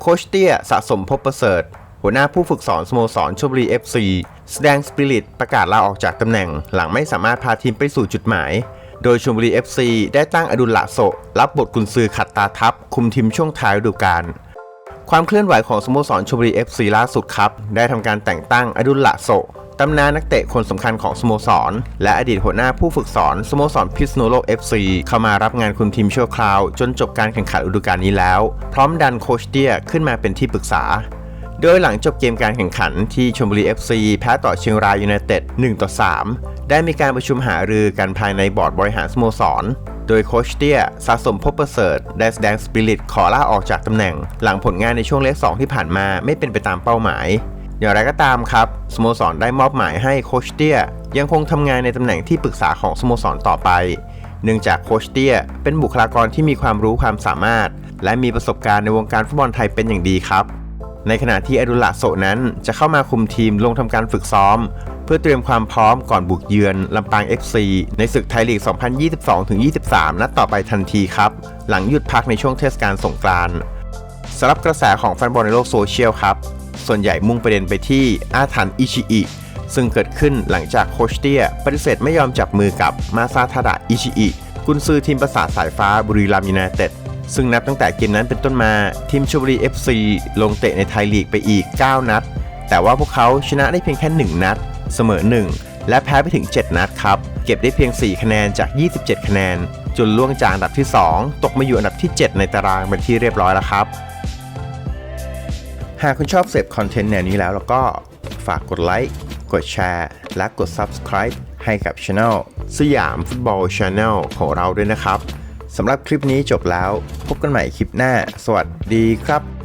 โคชเตี้ยสะสมพบประเสริฐ หัวหน้าผู้ฝึกสอนสโมสรชลบุรี FC แสดงสปิริตประกาศลาออกจากตำแหน่ง หลังไม่สามารถพาทีมไปสู่จุดหมาย โดยชลบุรี FC ได้ตั้งอดุลละโสรับบทกุนซือขัดตาทัพ คุมทีมช่วงท้ายฤดูกาล ความเคลื่อนไหวของสโมสรชลบุรี FC ล่าสุดครับ ได้ทำการแต่งตั้งอดุลละโสตำนานนักเตะคนสำคัญของสโมสร และอดีตหัวหน้าผู้ฝึกสอนสโมสรพิษณุโลก FC เข้ามารับงานคุมทีมชั่วคราว จนจบการแข่งขันฤดูกาลนี้แล้ว พร้อมดันโคชเตียขึ้นมาเป็นที่ปรึกษา โดยหลังจบเกมการแข่งขันที่ชลบุรี FC แพ้ต่อเชียงรายยูไนเต็ด1ต่อ3ได้มีการประชุมหารือกันภายในบอร์ดบริหารสโมสร ดยโคชเตียสะสมพบประเสริฐได้แสดงสปิริตขอลาออกจากตำแหน่ง หลังผลงานในช่วงเลข2ที่ผ่านมาไม่เป็นไปตามเป้าหมาย อย่างไรก็ตามครับสโมสรได้มอบหมายให้โคชเตียยังคงทำงานในตำแหน่งที่ปรึกษาของสโมสรต่อไป เนื่องจากโคชเตียเป็นบุคลากรที่มีความรู้ความสามารถ และมีประสบการณ์ในวงการฟุตบอลไทยเป็นอย่างดีครับ ในขณะที่อดุลละโสนั้นจะเข้ามาคุมทีมลงทำการฝึกซ้อม เพื่อเตรียมความพร้อมก่อนบุกเยือนลำปาง FC ในศึกไทยลีก 2022-23 นัดต่อไปทันทีครับ หลังหยุดพักในช่วงเทศกาลสงกรานต์สำหรับกระแสของแฟนบอลในโลกโซเชียลครับ ส่วนใหญ่มุ่งประเด็นไปที่อาถรรพ์อิชิอิซึ่งเกิดขึ้นหลังจากโคชเตียปฏิเสธไม่ยอมจับมือกับมาซาทาดะอิชิอิกุนซือทีมประสาทสายฟ้าบุรีรัมย์ยูไนเต็ด ซึ่งนับตั้งแต่เกมนั้นเป็นต้นมาทีมชลบุรี FC ลงเตะในไทยลีกไปอีก 9 นัด แต่ว่าพวกเขาชนะได้เพียงแค่ 1 นัด เสมอ 1 และแพ้ไปถึง 7 นัดครับ เก็บได้เพียง 4 คะแนนจาก 27 คะแนน จนล่วงจากอันดับที่ 2 ตกมาอยู่อันดับที่ 7 ในตารางเป็นที่เรียบร้อยแล้วครับ หากคุณชอบเสพคอนเทนต์แนวนี้แล้วแล้วก็ฝากกดไลค์กดแชร์และกด Subscribe ให้กับช anel สยามฟุตบอลช n แนลของเราด้วยนะครับ สำหรับคลิปนี้จบแล้ว พบกันใหม่คลิปหน้า สวัสดีครับ